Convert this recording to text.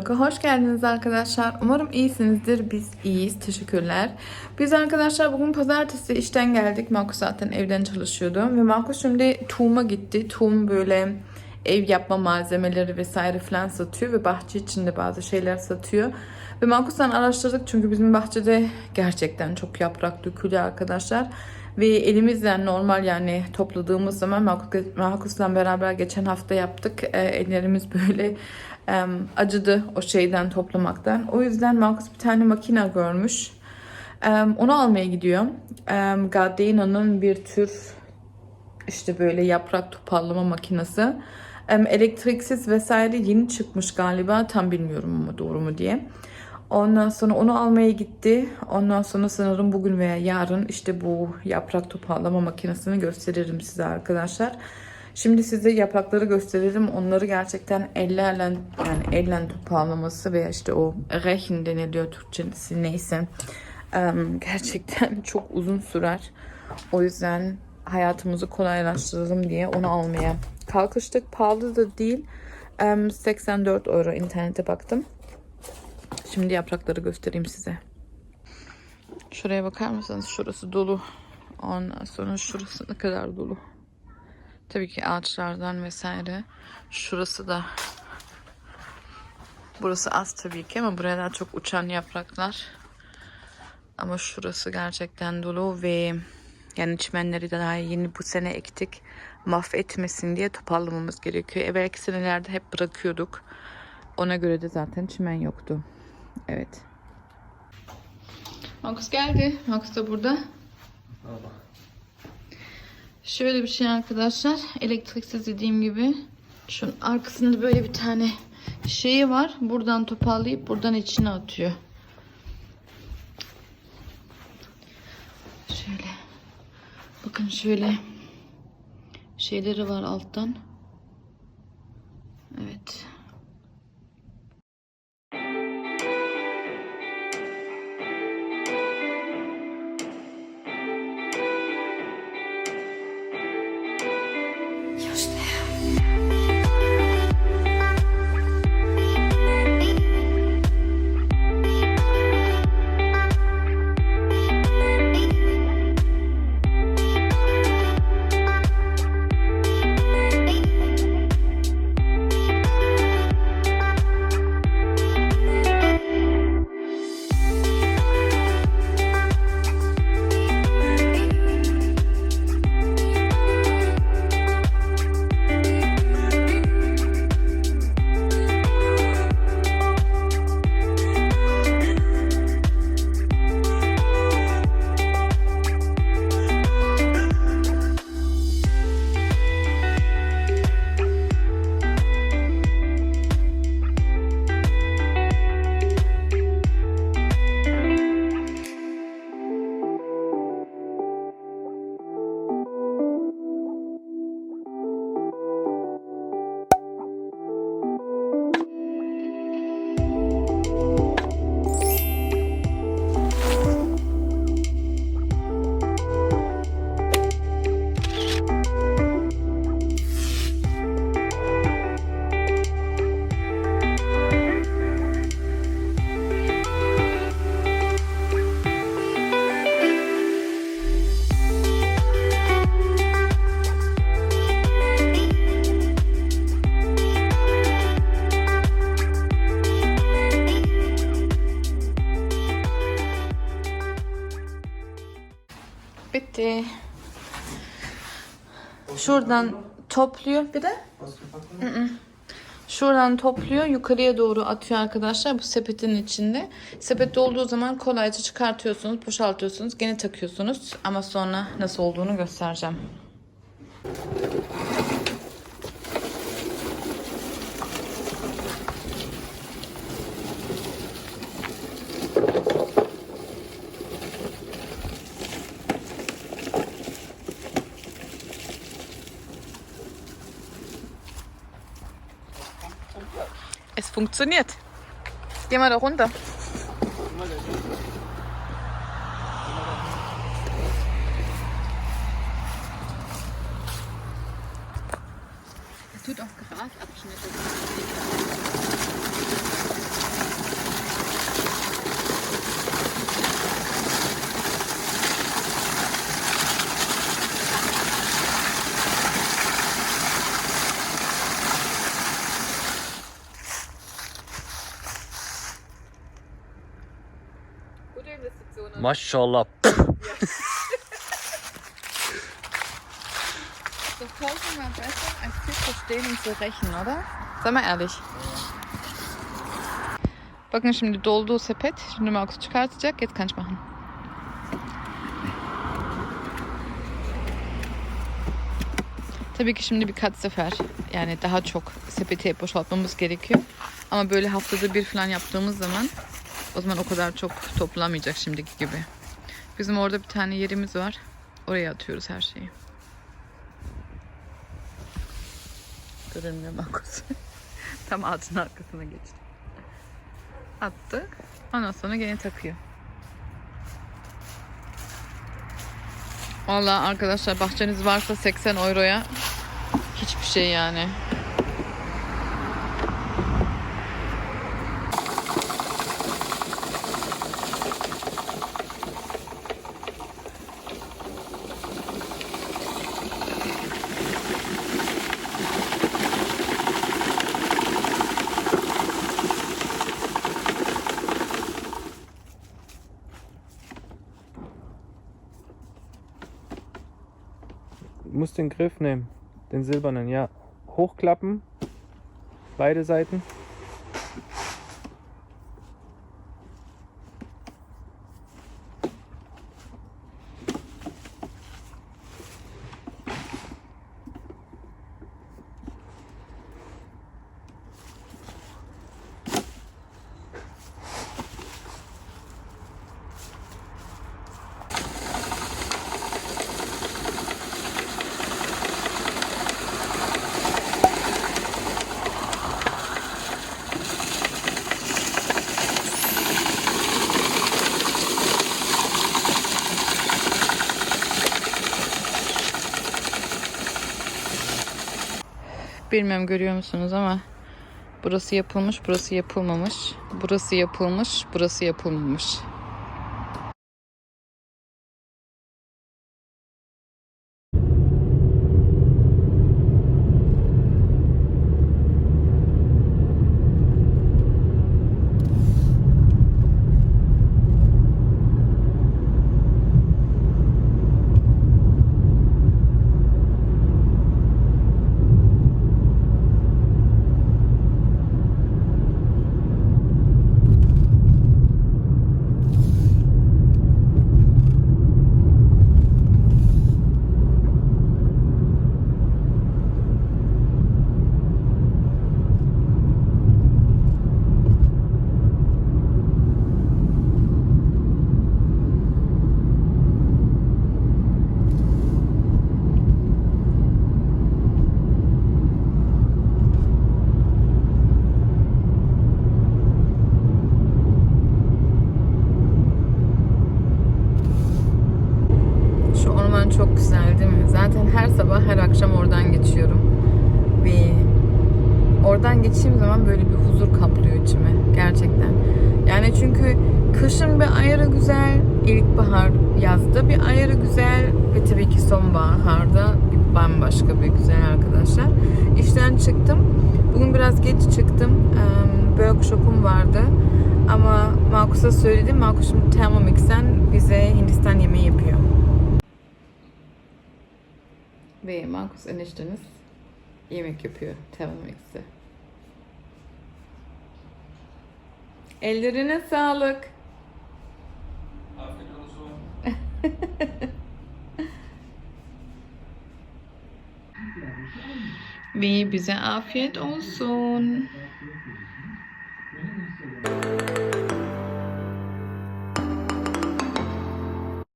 Vlog'a hoş geldiniz arkadaşlar. Umarım iyisinizdir. Biz iyiyiz. Teşekkürler. Biz arkadaşlar bugün pazartesi işten geldik. Markus zaten evden çalışıyordu. Ve Markus şimdi Tuğum'a gitti. Tuğum böyle ev yapma malzemeleri vesaire falan satıyor. Ve bahçe içinde bazı şeyler satıyor. Ve Markus'tan araştırdık çünkü bizim bahçede gerçekten çok yaprak dökülüyor arkadaşlar. Ve elimizden normal yani topladığımız zaman Markus- Markus'la beraber geçen hafta yaptık. Ee, ellerimiz böyle acıdı o şeyden toplamaktan. O yüzden Markus bir tane makine görmüş. Onu almaya gidiyor. Gardena'nın bir tür işte böyle yaprak toparlama makinesi. Elektriksiz vesaire yeni çıkmış galiba. Tam bilmiyorum ama doğru mu diye. Ondan sonra onu almaya gitti. Ondan sonra sanırım bugün veya yarın işte bu yaprak toparlama makinesini gösteririm size arkadaşlar. Şimdi size yaprakları gösteririm. Onları gerçekten ellerle yani elle toparlaması veya işte o rehin deniliyor Türkçesi neyse. Gerçekten çok uzun sürer. O yüzden hayatımızı kolaylaştıralım diye onu almaya kalkıştık. Pahalı da değil. Em, 84 euro internete baktım. Şimdi yaprakları göstereyim size. Şuraya bakar mısınız? Şurası dolu. Ondan sonra şurası ne kadar dolu. Tabii ki ağaçlardan vesaire. Şurası da Burası az tabii ki ama buraya daha çok uçan yapraklar. Ama şurası gerçekten dolu ve yani çimenleri de daha yeni bu sene ektik. Mahvetmesin diye toparlamamız gerekiyor. Evvelki senelerde hep bırakıyorduk. Ona göre de zaten çimen yoktu. Evet. Markus geldi. Markus da burada. Şöyle bir şey arkadaşlar. Elektriksiz dediğim gibi. Şunun arkasında böyle bir tane şeyi var. Buradan toparlayıp buradan içine atıyor. Şöyle. Bakın şöyle şeyleri var alttan. Evet. Bitti. Şuradan topluyor bir de. Şuradan topluyor yukarıya doğru atıyor arkadaşlar bu sepetin içinde. Sepet olduğu zaman kolayca çıkartıyorsunuz, boşaltıyorsunuz, gene takıyorsunuz. Ama sonra nasıl olduğunu göstereceğim. Es funktioniert. Geh mal da runter. Gute Investitionen. Maşallah. Doch tausendmal besser als viel verstehen und zu rechnen, oder? Sei mal ehrlich. Bakın şimdi dolduğu sepet. Şimdi Markus çıkartacak. Jetzt kann ich machen. Tabii ki şimdi birkaç sefer yani daha çok sepeti boşaltmamız gerekiyor. Ama böyle haftada bir falan yaptığımız zaman o zaman o kadar çok toplamayacak şimdiki gibi. Bizim orada bir tane yerimiz var. Oraya atıyoruz her şeyi. Görünmüyor Markus. Tam ağacın arkasına geçti. Attık. Ondan sonra gene takıyor. Valla arkadaşlar bahçeniz varsa 80 euroya hiçbir şey yani. Musst den Griff nehmen. Den silbernen, ja. Hochklappen. Beide Seiten. Bilmem görüyor musunuz ama burası yapılmış, burası yapılmamış. Burası yapılmış, burası yapılmamış. Şu orman çok güzel değil mi? Zaten her sabah her akşam oradan geçiyorum. Ve geçtiğim zaman böyle bir huzur kaplıyor içime. Gerçekten. Yani çünkü kışın bir ayrı güzel, ilkbahar yazda bir ayrı güzel ve tabii ki sonbaharda bir bambaşka bir güzel arkadaşlar. İşten çıktım. Bugün biraz geç çıktım. Eee, Workshop'um vardı. Ama Markus'a söyledim. Markus şimdi Thermomix'ten bize Hindistan yemeği yapıyor. Ve Markus enişteniz yemek yapıyor Thermomix'te. Ellerine sağlık. Ve bize afiyet olsun.